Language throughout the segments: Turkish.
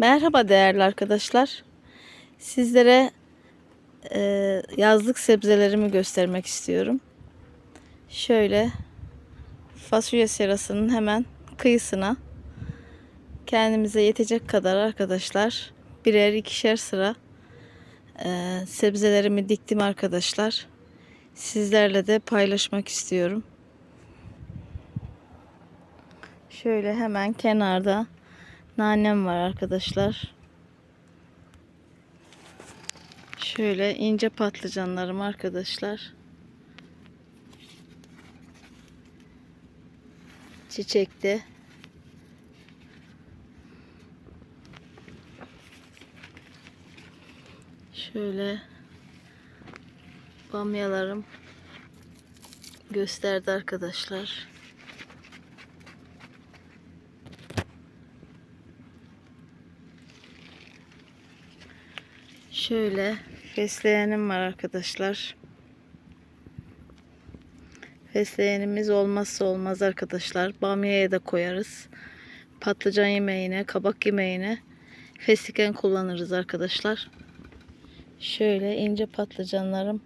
Merhaba değerli arkadaşlar. Sizlere e, yazlık sebzelerimi göstermek istiyorum. Şöyle fasulye serasının hemen kıyısına kendimize yetecek kadar arkadaşlar birer ikişer sıra e, sebzelerimi diktim arkadaşlar. Sizlerle de paylaşmak istiyorum. Şöyle hemen kenarda nanem var arkadaşlar. Şöyle ince patlıcanlarım arkadaşlar. Çiçekte. Şöyle bamyalarım gösterdi arkadaşlar. Şöyle fesleğenim var arkadaşlar. Fesleğenimiz olmazsa olmaz arkadaşlar. Bamyaya da koyarız. Patlıcan yemeğine, kabak yemeğine fesleğen kullanırız arkadaşlar. Şöyle ince patlıcanlarım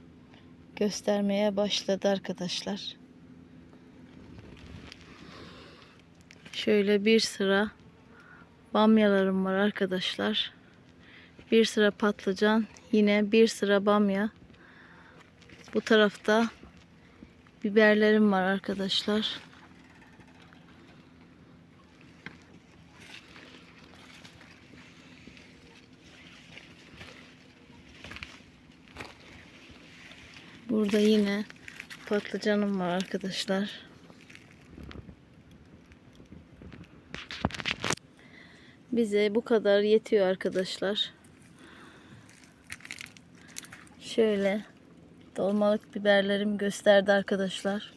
göstermeye başladı arkadaşlar. Şöyle bir sıra bamyalarım var arkadaşlar. Bir sıra patlıcan, yine bir sıra bamya. Bu tarafta biberlerim var arkadaşlar. Burada yine patlıcanım var arkadaşlar. Bize bu kadar yetiyor arkadaşlar. Şöyle dolmalık biberlerim gösterdi arkadaşlar.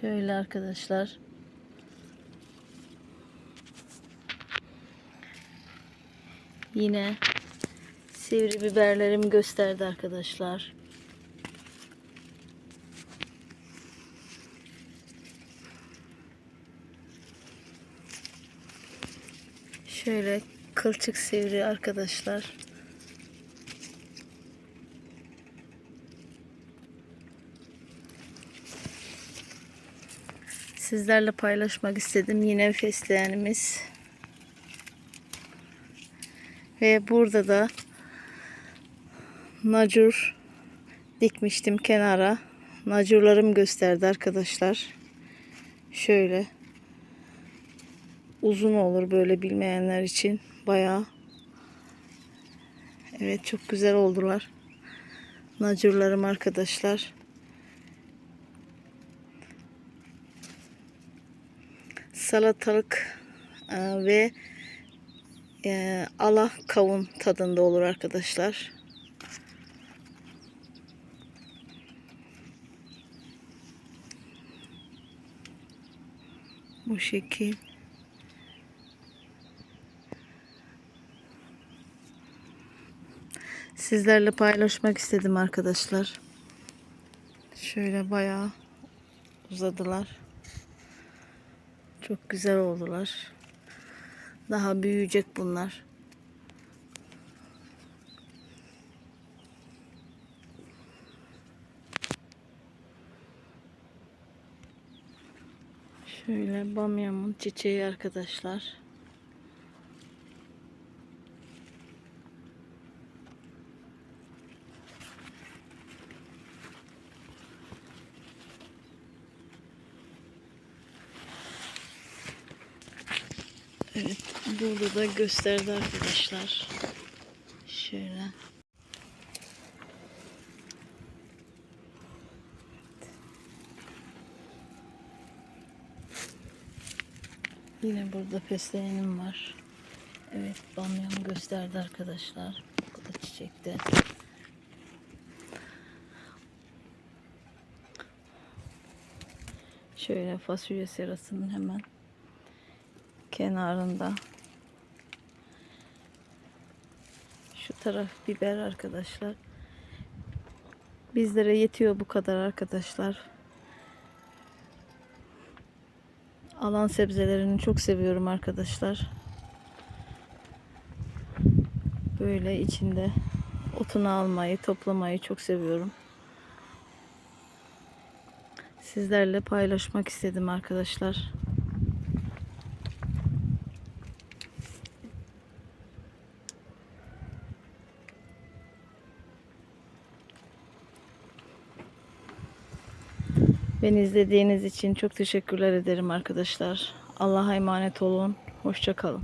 Şöyle arkadaşlar. Yine sivri biberlerimi gösterdi arkadaşlar. Şöyle kılçık sivri arkadaşlar. Sizlerle paylaşmak istedim. Yine fesleğenimiz. Ve burada da nacur dikmiştim kenara. Nacurlarım gösterdi arkadaşlar. Şöyle uzun olur böyle bilmeyenler için bayağı. Evet çok güzel oldular. Nacurlarım arkadaşlar. Salatalık e, ve e, ala kavun tadında olur arkadaşlar. Bu şekil. Sizlerle paylaşmak istedim arkadaşlar. Şöyle bayağı uzadılar. Çok güzel oldular. Daha büyüyecek bunlar. Şöyle bamyamın çiçeği arkadaşlar. Evet, burada da gösterdi arkadaşlar. Şöyle. Yine burada fesleğenim var. Evet, bamyamı gösterdi arkadaşlar. Bu da çiçekte. Şöyle fasulye serasının hemen kenarında. Şu taraf biber arkadaşlar. Bizlere yetiyor bu kadar arkadaşlar. Alan sebzelerini çok seviyorum arkadaşlar. Böyle içinde otunu almayı, toplamayı çok seviyorum. Sizlerle paylaşmak istedim arkadaşlar. Beni izlediğiniz için çok teşekkürler ederim arkadaşlar. Allah'a emanet olun. Hoşça kalın.